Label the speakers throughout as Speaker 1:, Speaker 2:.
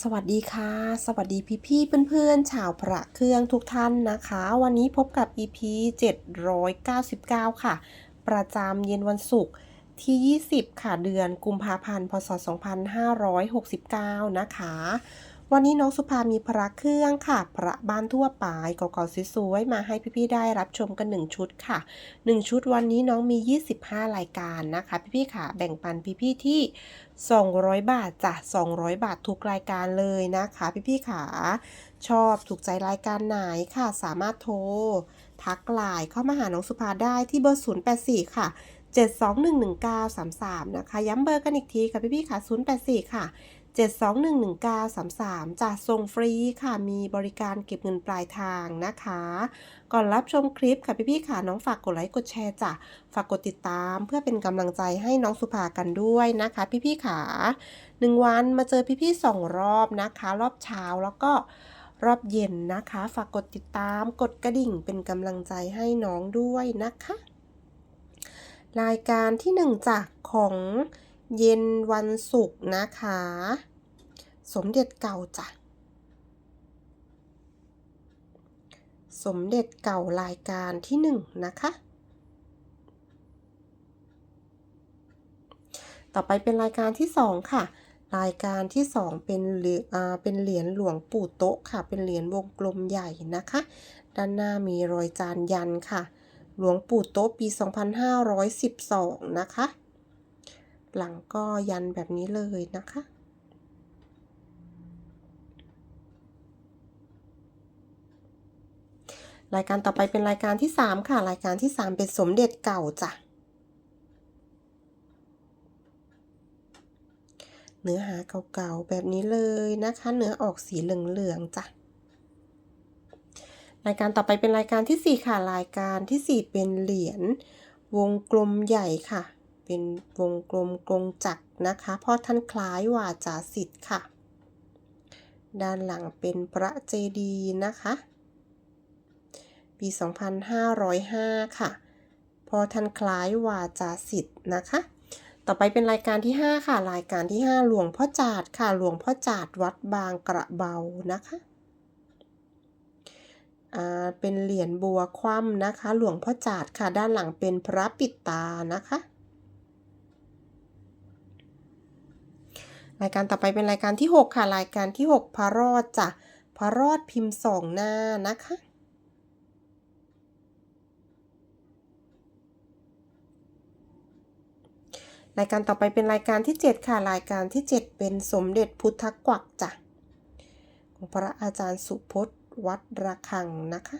Speaker 1: สวัสดีค่ะ สวัสดีพี่พี่เพื่อนๆ ชาวพระเครื่องทุกท่านนะคะ วันนี้พบกับ EP 799 ค่ะ ประจำเย็นวันศุกร์ที่ 20 ค่ะ เดือนกุมภาพันธ์ พศ 2569 นะคะ วันนี้น้องสุภามีพระเครื่องค่ะ พระบ้านทั่วไปเก่าๆสวยๆมาให้พี่ๆได้รับชมกัน 1 ชุดค่ะ 1 ชุดวันนี้น้องมี 25 รายการนะคะ พี่ๆค่ะ แบ่งปันพี่ๆที่ 200 บาทจ้ะ200 บาททุกรายการเลยนะคะ พี่ๆค่ะ ชอบถูกใจรายการไหนค่ะ สามารถโทรทักไลน์เข้ามาหาน้องสุภาได้ที่เบอร์ 084 ค่ะ 7211933 นะคะ ย้ำเบอร์กันอีกทีค่ะพี่ๆค่ะ 084 ค่ะ 7211933จะส่งฟรีค่ะ มีบริการเก็บเงินปลายทางนะคะ ก่อนรับชมคลิปค่ะพี่ๆค่ะน้องฝากกดไลค์กดแชร์จ้ะ ฝากกดติดตามเพื่อเป็นกำลังใจให้น้องสุภากันด้วยนะคะ พี่ๆค่ะหนึ่งวันมาเจอพี่ๆสองรอบนะคะ รอบเช้าแล้วก็รอบเย็นนะคะ ฝากกดติดตามกดกระดิ่งเป็นกำลังใจให้น้องด้วยนะคะ รายการที่หนึ่งจากของเย็นวันศุกร์นะคะ สมเด็จเก่าจ้ะ สมเด็จเก่ารายการที่หนึ่งนะคะ ต่อไปเป็นรายการที่สองค่ะ รายการที่สองเป็นเหรียญอ่าเป็นเหรียญหลวงปู่โต๊ะค่ะ เป็นเหรียญวงกลมใหญ่นะคะ ด้านหน้ามีรอยจานยันค่ะ หลวงปู่โต๊ะปี 2512 นะคะ หลังก็ยันแบบนี้เลยนะคะ รายการต่อไปเป็นรายการที่ 3 ค่ะ รายการที่ 3 เป็นสมเด็จเก่าจ้ะ เนื้อหาเก่าๆแบบนี้เลยนะคะ เนื้อออกสีเหลืองๆจ้ะ รายการต่อไปเป็นรายการที่ 4 ค่ะ รายการที่ 4 เป็นเหรียญวงกลมใหญ่ค่ะ เป็นวงกลมกลงจักรนะคะพ่อท่านคล้ายวาจาสิทธิ์ค่ะ ด้านหลังเป็นพระเจดีย์นะคะ ปี 2505 ค่ะ พอท่านคล้ายวาจาสิทธิ์นะคะ ต่อไปเป็นรายการที่ 5 ค่ะ รายการที่ 5 หลวงพ่อจาดค่ะ หลวงพ่อจาดวัดบางกระเบานะคะอ่าเป็นเหรียญบัวคว่ำนะคะ หลวงพ่อจาดค่ะ ด้านหลังเป็นพระปิดตานะคะ รายการต่อไปเป็นรายการที่ 6 ค่ะ รายการที่ 6 พระรอดจ้ะพระรอดพิมพ์สองหน้านะคะ รายการต่อไปเป็นรายการที่ 7 ค่ะ รายการที่ 7 เป็นสมเด็จพุทธกวักจ้ะของพระอาจารย์สุพจน์วัดระฆังนะคะ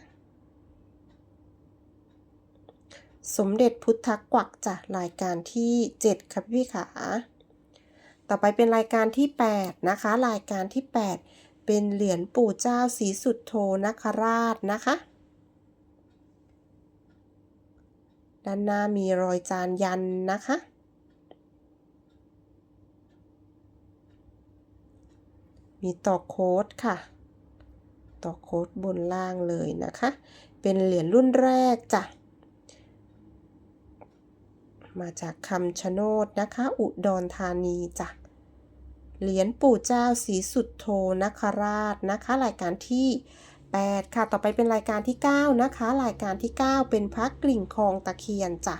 Speaker 1: สมเด็จพุทธกวักจ้ะรายการที่ 7 ค่ะพี่ขาต่อไปเป็นรายการที่ 8 นะคะ รายการที่ 8 เป็นเหรียญปู่เจ้าศรีสุดโทนคราชนะคะ ด้านหน้ามีรอยจานยันนะคะ มีต่อโค้ดค่ะ ต่อโค้ดบนล่างเลยนะคะ เป็นเหรียญรุ่นแรกจ้ะ มาจากคำชะโนดนะคะ อุดรธานีจ้ะ เหรียญปู่เจ้าศรีสุดโทนคราชนะคะ รายการที่ 8 ค่ะ ต่อไปเป็นรายการที่ 9 นะคะ รายการที่ 9 เป็นพระกลิ่งคลองตะเคียนจ้ะ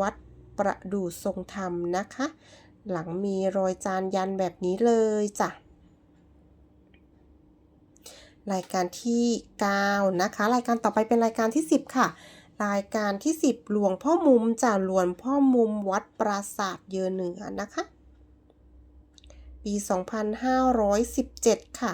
Speaker 1: วัดประดู่ทรงธรรมนะคะ หลังมีรอยจานยันแบบนี้เลยจ้ะ รายการที่9นะคะ รายการต่อไปเป็นรายการที่ 10 ค่ะ รายการที่ 10 หลวงพ่อมุมจากหลวงพ่อมุมวัดปราสาทเยอเหนือนะคะ ปี 2517 ค่ะ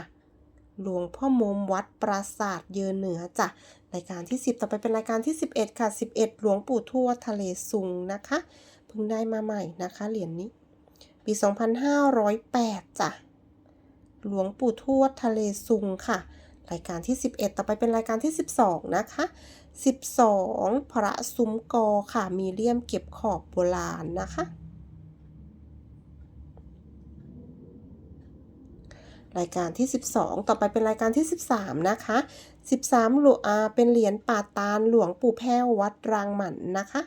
Speaker 1: หลวงพ่อมุมวัดปราสาทเยอเหนือจ้ะรายการที่ 10 ต่อไปเป็นรายการที่ 11 ค่ะ 11 หลวงปู่ทวดทะเลซุงนะคะ เพิ่งได้มาใหม่นะคะเหรียญนี้ ปี 2508 จ้ะ หลวงปู่ทวดทะเลซุงค่ะ รายการที่ 11 ต่อไปเป็นรายการที่ 12 นะคะ 12 พระซุ้มกอค่ะ มีเลี่ยมเก็บขอบโบราณนะคะ รายการที่ 12 ต่อไปเป็นรายการที่ 13 นะคะ 13หลวงอาเป็นเหรียญป่าตาลหลวงปู่แพ้ววัดรางหมันนะคะ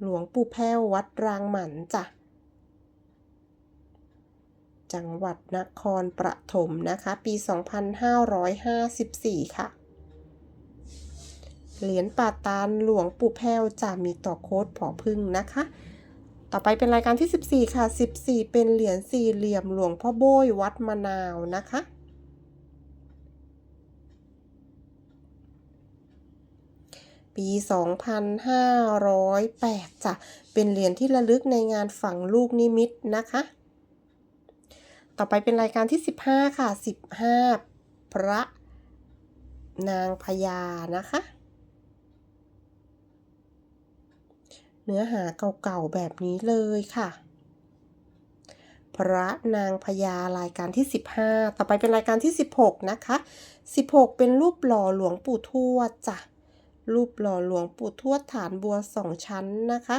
Speaker 1: หลวงปู่แพ้ววัดรางหมันจ้ะ จังหวัดนครปฐมนะคะ ปี 2554 ค่ะ เหรียญป่าตาลหลวงปู่แพ้วจะมีต่อโค้ดผอพึ่งนะคะ ต่อไปเป็นรายการที่ 14 ค่ะ 14 เป็นเหรียญสี่เหลี่ยมหลวงพ่อโบยวัดมะนาวนะคะปี 2508จ้ะ เป็นเหรียญที่ระลึกในงานฝังลูกนิมิตนะคะ ต่อไปเป็นรายการที่ 15 ค่ะ 15 พระนางพญานะคะ เนื้อหาเก่าๆแบบนี้เลยค่ะ พระนางพญารายการที่ 15 ต่อไปเป็นรายการที่ 16 นะคะ 16 เป็นรูปหล่อหลวงปู่ทวดจ้ะรูปหล่อหลวงปู่ทวดฐานบัวสองชั้นนะคะ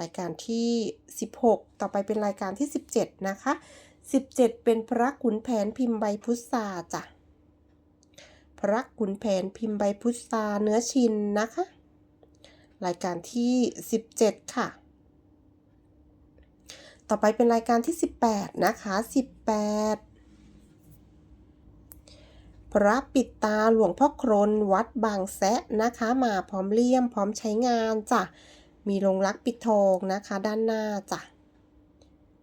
Speaker 1: รายการที่ 16 ต่อไปเป็นรายการที่ 17 นะคะ 17 เป็นพระขุนแผนพิมพ์ใบพุทราจ้ะ พระขุนแผนพิมพ์ใบพุทราเนื้อชินนะคะ รายการที่ 17 ค่ะ ต่อไปเป็นรายการที่ 18 นะคะ 18พระปิดตาหลวงพ่อครนวัดบางแซะนะคะ มาพร้อมเลี่ยมพร้อมใช้งานจ้ะ มีลงรักปิดทองนะคะ ด้านหน้าจ้ะ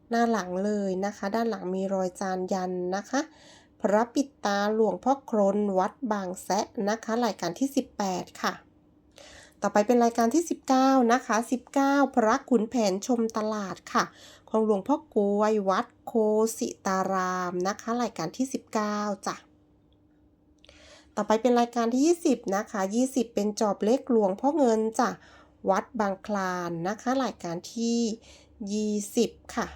Speaker 1: หน้าหลังเลยนะคะ ด้านหลังมีรอยจานยันนะคะ พระปิดตาหลวงพ่อครนวัดบางแซะนะคะ รายการที่ 18 ค่ะ ต่อไปเป็นรายการที่ 19 นะคะ 19 พระขุนแผนชมตลาดค่ะ ของหลวงพ่อกวยวัดโคสิตารามนะคะ รายการที่ 19จ้ะต่อไปเป็นรายการที่ 20 นะคะ 20 เป็นจอบเล็กหลวงพ่อเงินจ้ะ วัดบางคลานนะคะรายการที่ 20 ค่ะ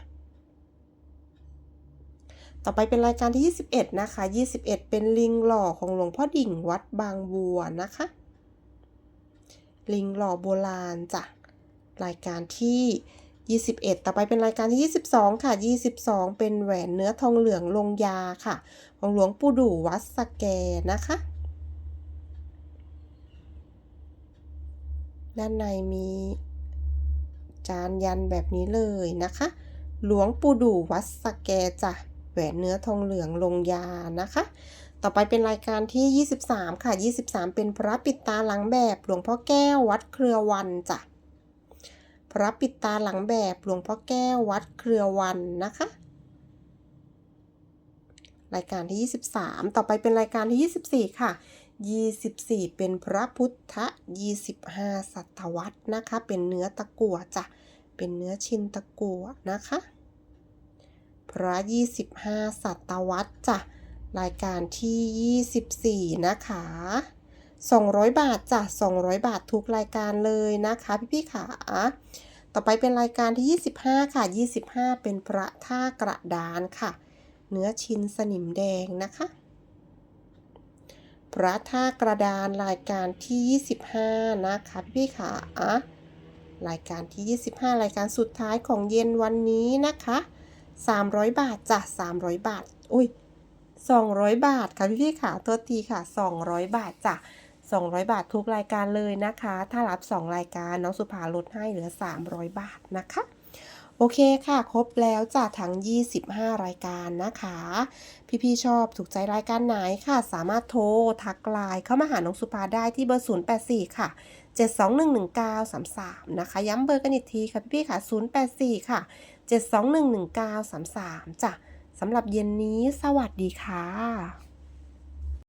Speaker 1: ต่อไปเป็นรายการที่ 21 นะคะ 21 เป็นลิงหล่อของหลวงพ่อดิ่งวัดบางบัวนะคะ ลิงหล่อโบราณจ้ะรายการที่ 21 ต่อไปเป็นรายการที่ 22 ค่ะ 22 เป็นแหวนเนื้อทองเหลืองลงยาค่ะ ของหลวงปู่ดู่วัดสแกนะคะ ด้านในมีจานยันแบบนี้เลยนะคะ หลวงปู่ดู่วัดสแกจ้ะแหวนเนื้อทองเหลืองลงยานะคะ ต่อไปเป็นรายการที่ 23 ค่ะ 23 เป็นพระปิดตาหลังแบบหลวงพ่อแก้ววัดเครือวันจ้ะพระปิดตาหลังแบบหลวงพ่อแก้ววัดเครือวันนะคะ รายการที่ 23 ต่อไปเป็นรายการที่ 24 ค่ะ 24 เป็นพระพุทธ25ศตวรรษนะคะ เป็นเนื้อตะกั่วจ้ะ เป็นเนื้อชินตะกั่วนะคะ พระ 25ศตวรรษจ้ะ รายการที่ 24 นะคะ 200 บาทจ้ะ 200 บาททุกรายการเลยนะคะพี่ๆขาต่อไปเป็นรายการที่ 25 ค่ะ 25 เป็นพระท่ากระดานค่ะ เนื้อชินสนิมแดงนะคะ พระท่ากระดานรายการที่ 25 นะคะพี่ขารายการที่ 25 รายการสุดท้ายของเย็นวันนี้นะคะ 300 บาทจ้ะ300 บาท อุ้ย200 บาทค่ะพี่ๆค่ะตัวทีค่ะ 200 บาทจ้ะ200 บาททุกรายการเลยนะคะ ถ้ารับ 2 รายการน้องสุภาลดให้เหลือ 300 บาทนะคะ โอเคค่ะ ครบแล้วจ้ะทั้ง 25 รายการนะคะ พี่ๆชอบถูกใจรายการไหนค่ะ สามารถโทรทักไลน์เข้ามาหาน้องสุภาได้ที่เบอร์ 084 ค่ะ 7211933 นะคะ ย้ำเบอร์กันอีกทีค่ะพี่ๆค่ะ 084 ค่ะ 7211933 จ้ะสำหรับเย็นนี้สวัสดีค่ะ